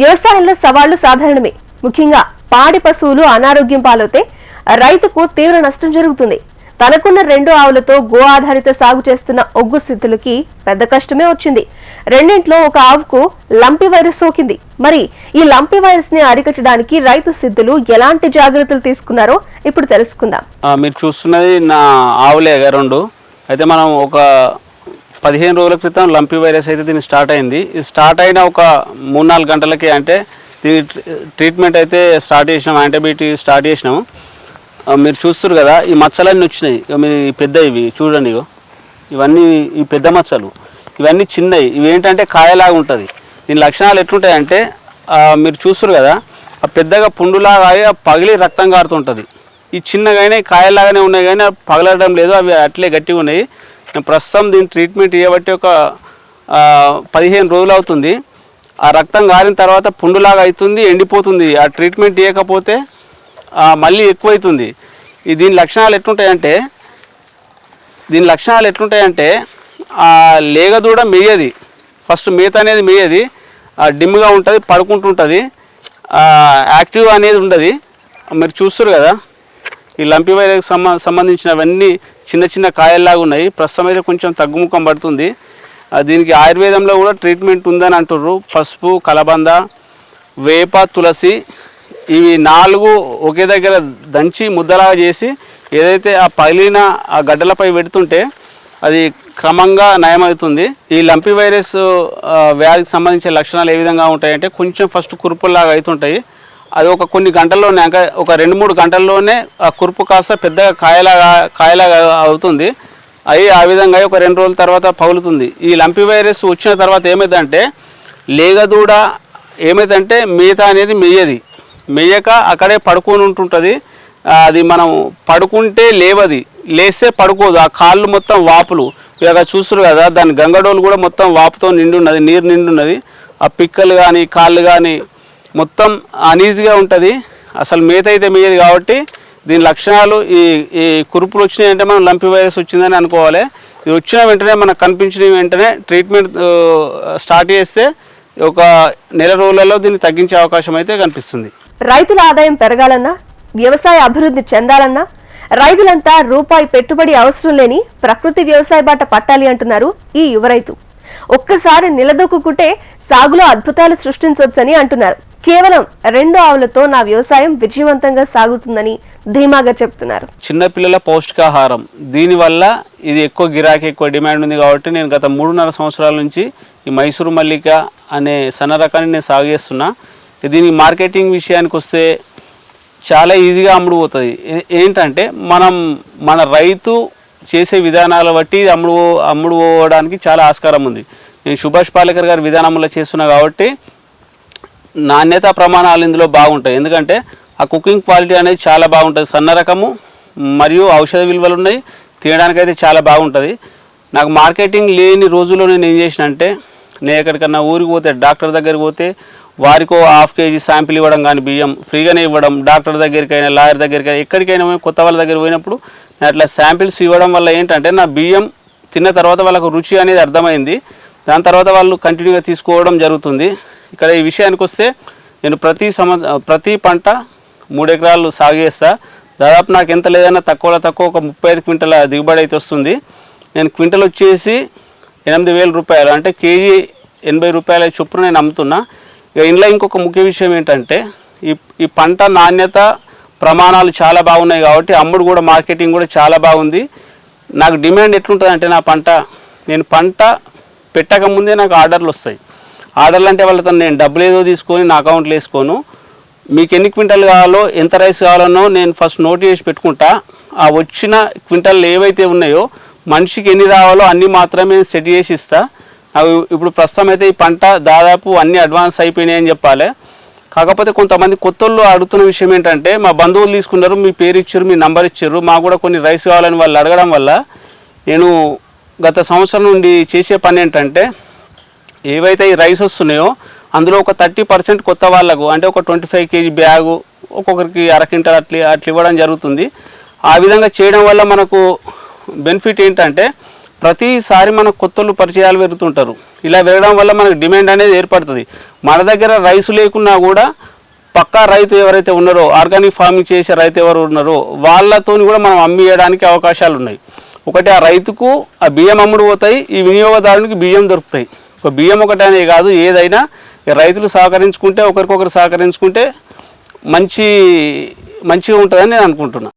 వ్యవసాయంలో సవాళ్ళు సాధారణమే. ముఖ్యంగా పాడి పశువులు అనారోగ్యం పాలవుతే రైతుకు తీవ్ర నష్టం జరుగుతుంది. తనకున్న రెండు ఆవులతో గో ఆధారిత సాగు చేస్తున్న ఒగ్గు సిద్ధులకి పెద్ద కష్టమే వచ్చింది. రెండింట్లో ఒక ఆవుకు లంపి వైరస్ సోకింది. మరి ఈ లంపి వైరస్ని అరికట్టడానికి రైతు సిద్ధులు ఎలాంటి జాగ్రత్తలు తీసుకున్నారో ఇప్పుడు తెలుసుకుందాం. మీరు చూస్తున్నది నా ఆవులే రెండు. అయితే మనం ఒక పదిహేను రోజుల క్రితం లంపీ వైరస్ అయితే దీన్ని స్టార్ట్ అయింది. ఇది స్టార్ట్ అయిన ఒక మూడు నాలుగు గంటలకి అంటే దీని ట్రీట్మెంట్ అయితే స్టార్ట్ చేసినాం యాంటీబయాటిక్ స్టార్ట్ చేసినాము మీరు చూస్తారు కదా ఈ మచ్చలన్నీ వచ్చినాయి. మీ మీరు పెద్ద ఇవి చూడండి ఇవన్నీ ఈ పెద్ద మచ్చలు. ఇవన్నీ చిన్నవి. ఇవి ఏంటంటే కాయలాగా ఉంటుంది. దీని లక్షణాలు ఎట్లుంటాయంటే మీరు చూస్తారు కదా ఆ పెద్దగా పుండులాగా అయి పగిలి రక్తం కారుతుంటుంది ఈ చిన్నగానే కాయలాగానే ఉన్నాయి కానీ పగలడం లేదు అవి అట్లే గట్టిగా ఉన్నాయి ప్రస్తుతం దీని ట్రీట్మెంట్ ఇవ్వబట్టి ఒక పదిహేను రోజులు అవుతుంది. ఆ రక్తం గారిన తర్వాత పుండులాగా అవుతుంది ఎండిపోతుంది. ఆ ట్రీట్మెంట్ ఇవ్వకపోతే మళ్ళీ ఎక్కువైతుంది. ఈ దీని లక్షణాలు ఎట్లుంటాయంటే దీని లక్షణాలు ఎట్లుంటాయంటే లేగదూడ మేయది. ఫస్ట్ మేత అనేది మేయది. ఆ డిమ్గా ఉంటుంది పడుకుంటుంటుంది. యాక్టివ్ అనేది ఉండదు. మీరు చూస్తారు కదా? ఈ లంపి వైరస్కి సంబంధించినవన్నీ చిన్న చిన్న కాయల్లాగా ఉన్నాయి. ప్రస్తుతం అయితే కొంచెం తగ్గుముఖం పడుతుంది. దీనికి ఆయుర్వేదంలో కూడా ట్రీట్మెంట్ ఉందని అంటుర్రు. పసుపు కలబంద వేప తులసి ఇవి నాలుగు ఒకే దగ్గర దంచి ముద్దలాగా చేసి ఏదైతే ఆ పగిలిన ఆ గడ్డలపై పెడుతుంటే అది క్రమంగా నయమవుతుంది. ఈ లంపి వైరస్ వ్యాధికి సంబంధించిన లక్షణాలు ఏ విధంగా ఉంటాయంటే కొంచెం ఫస్ట్ కురుపుల్లాగా అవుతుంటాయి. అది ఒక కొన్ని గంటల్లోనే ఒక రెండు మూడు గంటల్లోనే ఆ కురుపు కాస్త పెద్దగా కాయలాగా కాయలాగా అవుతుంది. అవి ఆ విధంగా ఒక రెండు రోజుల తర్వాత పగులుతుంది. ఈ లంపి వైరస్ వచ్చిన తర్వాత ఏమైందంటే లేగదూడ ఏమైందంటే మిగతా అనేది మెయ్యది మెయ్యక అక్కడే పడుకొని ఉంటుంటుంది. అది మనం పడుకుంటే లేవది. లేస్తే పడుకోదు. ఆ కాళ్ళు మొత్తం వాపులు. ఇలాగ చూస్తారు కదా దాని గంగడోలు కూడా మొత్తం వాపుతో నిండి ఉన్నది నీరు నిండి ఉన్నది ఆ పిక్కలు కానీ కాళ్ళు కానీ మొత్తం అనీజీగా ఉంటుంది. అసలు మేత అయితే మేయదు కాబట్టి దీని లక్షణాలు ఈ ఈ కురుపులు వచ్చినాయి అంటే మనం లంపి వైరస్ వచ్చిందని అనుకోవాలి. ఇది వచ్చిన వెంటనే మనకు కనిపించిన వెంటనే ట్రీట్మెంట్ స్టార్ట్ చేస్తే ఒక నెల రోజులలో దీన్ని తగ్గించే అవకాశం అయితే కనిపిస్తుంది. రైతుల ఆదాయం పెరగాలన్నా వ్యవసాయ అభివృద్ధి చెందాలన్నా రైతులంతా రూపాయి పెట్టుబడి అవసరం లేని ప్రకృతి వ్యవసాయ బాట పట్టాలి అంటున్నారు ఈ యువ రైతు. ఒక్కసారి నిలదొక్కుంటే సాగులో అద్భుతాలు సృష్టించవచ్చని అంటున్నారు. కేవలం రెండు ఆవులతో నా వ్యవసాయం విజయవంతంగా సాగుతుందని ధీమాగా చెప్తున్నారు చిన్నపిల్లల పౌష్టికాహారం. దీనివల్ల ఇది ఎక్కువ గిరాకీ ఎక్కువ డిమాండ్ ఉంది కాబట్టి నేను గత మూడున్నర సంవత్సరాల నుంచి ఈ మైసూరు మల్లిక అనే సన్న రకాన్ని నేను సాగు చేస్తున్నా. దీని మార్కెటింగ్ విషయానికి వస్తే చాలా ఈజీగా అమ్ముడు పోతుంది ఏంటంటే మనం మన రైతు చేసే విధానాల బట్టి ఇది అమ్ముడు అమ్ముడుపోవడానికి అమ్ముడు పోవడానికి చాలా ఆస్కారం ఉంది. నేను సుభాష్ పాలేకర్ గారి విధానంలో చేస్తున్నా కాబట్టి నాణ్యత ప్రమాణాలు ఇందులో బాగుంటాయి. ఎందుకంటే ఆ కుకింగ్ క్వాలిటీ అనేది చాలా బాగుంటుంది. సన్న రకము మరియు ఔషధ విలువలు ఉన్నాయి. తినడానికైతే చాలా బాగుంటుంది. నాకు మార్కెటింగ్ లేని రోజుల్లో నేను ఏం చేసిన అంటే నేను ఎక్కడికన్నా ఊరికి పోతే డాక్టర్ దగ్గరికి పోతే వారికో హాఫ్ కేజీ శాంపిల్ ఇవ్వడం కానీ బియ్యం ఫ్రీగానే ఇవ్వడం డాక్టర్ దగ్గరికైనా లాయర్ దగ్గరికైనా ఎక్కడికైనా కొత్త వాళ్ళ దగ్గర పోయినప్పుడు నేను అట్లా శాంపిల్స్ ఇవ్వడం వల్ల ఏంటంటే నా బియ్యం తిన్న తర్వాత వాళ్ళకు రుచి అనేది అర్థమైంది. దాని తర్వాత వాళ్ళు కంటిన్యూగా తీసుకోవడం జరుగుతుంది. ఇక్కడ ఈ విషయానికి వస్తే నేను ప్రతి సంవత్సరం ప్రతి పంట మూడు ఎకరాలు సాగు చేస్తా. దాదాపు నాకు ఎంత లేదన్నా తక్కువలో తక్కువ ఒక ముప్పై ఐదు క్వింటల దిగుబడి అయితే వస్తుంది. నేను క్వింటల్ వచ్చేసి ఎనిమిది వేల రూపాయలు అంటే కేజీ ఎనభై రూపాయల చొప్పున నేను అమ్ముతున్నా. ఇక ఇందులో ఇంకొక ముఖ్య విషయం ఏంటంటే ఈ ఈ పంట నాణ్యత ప్రమాణాలు చాలా బాగున్నాయి కాబట్టి అమ్ముడు కూడా మార్కెటింగ్ కూడా చాలా బాగుంది. నాకు డిమాండ్ ఎట్లుంటుంది అంటే నా పంట నేను పంట పెట్టక ముందే నాకు ఆర్డర్లు వస్తాయి. ఆర్డర్లు అంటే వాళ్ళతో నేను డబ్బులు ఏదో తీసుకొని నా అకౌంట్లో వేసుకోను. మీకు ఎన్ని క్వింటాలు కావాలో ఎంత రైస్ కావాలనో నేను ఫస్ట్ నోట్ చేసి పెట్టుకుంటా. ఆ వచ్చిన క్వింటాలు ఏవైతే ఉన్నాయో మనిషికి ఎన్ని రావాలో అన్ని మాత్రమే సెట్ చేసి ఇస్తా. అవి ఇప్పుడు ప్రస్తుతం అయితే ఈ పంట దాదాపు అన్ని అడ్వాన్స్ అయిపోయినాయి అని చెప్పాలి. కాకపోతే కొంతమంది కొత్తోళ్ళు అడుగుతున్న విషయం ఏంటంటే మా బంధువులు తీసుకున్నారు మీ పేరు ఇచ్చారు మీ నంబర్ ఇచ్చారు మాకు కూడా కొన్ని రైస్ కావాలని వాళ్ళు అడగడం వల్ల నేను గత సంవత్సరం నుండి చేసే పని ఏంటంటే ఏవైతే ఈ రైస్ వస్తున్నాయో అందులో ఒక థర్టీ పర్సెంట్ కొత్త వాళ్ళకు అంటే ఒక ట్వంటీ ఫైవ్ కేజీ బ్యాగు ఒక్కొక్కరికి అర క్వింటల్ అట్లా అట్లా ఇవ్వడం జరుగుతుంది. ఆ విధంగా చేయడం వల్ల మనకు బెనిఫిట్ ఏంటంటే ప్రతిసారి మన కొత్తలు పరిచయాలు పెరుగుతుంటారు. ఇలా పెరగడం వల్ల మనకు డిమాండ్ అనేది ఏర్పడుతుంది. మన దగ్గర రైస్ లేకున్నా కూడా పక్కా రైతు ఎవరైతే ఉన్నారో ఆర్గానిక్ ఫార్మింగ్ చేసే రైతు ఎవరు ఉన్నారో వాళ్ళతో కూడా మనం అమ్మియడానికి అవకాశాలు ఉన్నాయి ఒకటి ఆ రైతుకు ఆ బియ్యం అమ్ముడు పోతాయి ఈ వినియోగదారునికి బియ్యం దొరుకుతాయి. ఒక బియ్యం ఒకటనే కాదు ఏదైనా రైతులు సహకరించుకుంటే ఒకరికొకరు సహకరించుకుంటే మంచి మంచిగా ఉంటుందని నేను అనుకుంటున్నాను